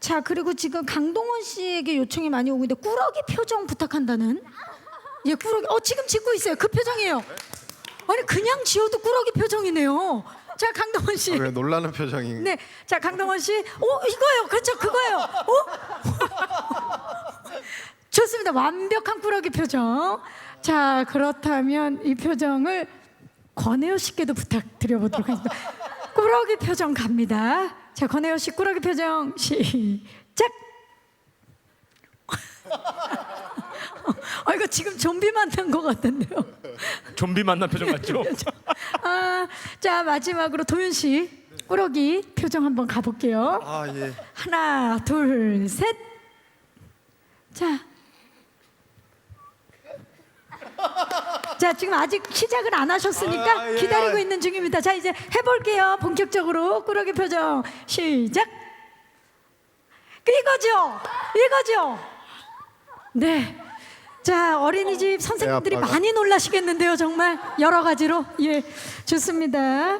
자, 그리고 지금 강동원 씨에게 요청이 많이 오고 있는데 꾸러기 표정 부탁한다는. 예, 꾸러기. 어, 지금 짓고 있어요. 그 표정이에요. 아니, 그냥 지어도 꾸러기 표정이네요. 자, 강동원 씨. 왜 놀라는 표정이? 네, 자 강동원 씨, 오 이거요, 그렇죠, 그거요. 오, 좋습니다. 완벽한 꾸러기 표정. 자 그렇다면 이 표정을 권혜호 씨께도 부탁드려 보도록 하겠습니다. 꾸러기 표정 갑니다. 자 권혜호 씨 꾸러기 표정 시작. 아 이거 지금 좀비 만난 것 같은데요. 좀비 만난 표정 같죠? 아, 자 마지막으로 도윤 씨 꾸러기 표정 한번 가볼게요. 아 예. 하나, 둘, 셋. 자. 자, 지금 아직 시작을 안 하셨으니까 아, 예. 기다리고 있는 중입니다. 자, 이제 해볼게요. 본격적으로 꾸러기 표정 시작. 이거죠, 이거죠. 네. 자, 어린이집 선생님들이. 많이 놀라시겠는데요, 정말 여러 가지로. 예, 좋습니다.